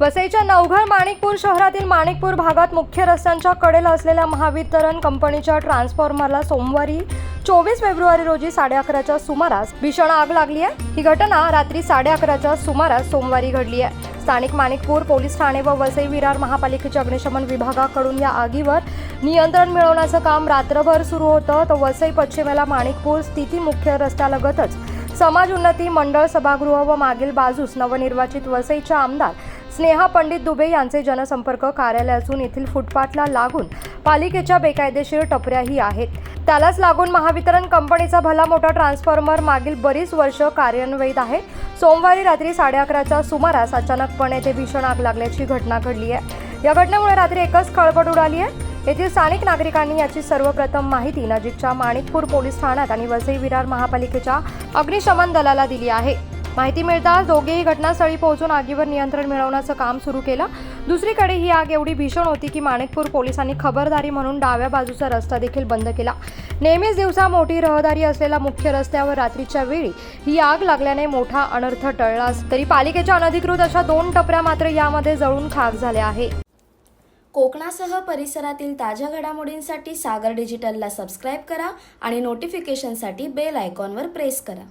वसईच्या नवघर माणिकपूर शहरातील माणिकपूर भागात मुख्य रस्त्यांच्या कडेला असलेल्या महावितरण कंपनीच्या ट्रान्सफॉर्मरला सोमवारी चोवीस फेब्रुवारी रोजी साडे अकराच्या सुमारास भीषण आग लागली आहे. ही घटना रात्री साडे अकराच्या सुमारास सोमवारी घडली आहे. स्थानिक माणिकपूर पोलीस ठाणे व वसई विरार महापालिकेच्या अग्निशमन विभागाकडून या आगीवर नियंत्रण मिळवण्याचं काम रात्रभर सुरू होतं. तर वसई पश्चिमेला माणिकपूर स्थिती मुख्य रस्त्यालगतच. समाज उन्नती मंडळ सभागृह व मागील बाजूस नवनिर्वाचित वसईच्या आमदार स्नेहा पंडित दुबे यांचे जनसंपर्क कार्यालय असून येथील फुटपाथला लागून पालिकेच्या बेकायदेशीर टपऱ्याही आहेत. त्यालाच लागून महावितरण कंपनीचा भला मोठा ट्रान्सफॉर्मर मागील बरीच वर्ष कार्यान्वित आहे. सोमवारी रात्री साडे अकराच्या सुमारास अचानकपणे ते भीषण आग लागल्याची घटना घडली आहे. या घटनेमुळे रात्री एकच खळबळ उडाली आहे. येथील स्थानिक नागरिकांनी याची सर्वप्रथम माहिती नजीकच्या माणिकपूर पोलीस ठाण्यात आणि वसई विरार महापालिकेच्या अग्निशमन दलाला दिली आहे. माहिती मिळताच दोघेही घटनास्थळी पोहोचून आगीवर नियंत्रण मिळवण्याचं काम सुरू केलं. दुसरीकडे ही आग एवढी भीषण होती की माणिकपूर पोलिसांनी खबरदारी म्हणून डाव्या बाजूचा रस्ता देखील बंद केला. नेहमीच दिवसा मोठी रहदारी असलेल्या मुख्य रस्त्यावर रात्रीच्या वेळी ही आग लागल्याने मोठा अनर्थ टळला तरी पालिकेच्या अनधिकृत अशा दोन टपऱ्या मात्र यामध्ये जळून खाक झाल्या आहे. कोकणासह परिसरातील ताज्या घडामोडींसाठी सागर डिजिटलला सबस्क्राईब करा आणि नोटिफिकेशनसाठी बेल आयकॉनवर प्रेस करा.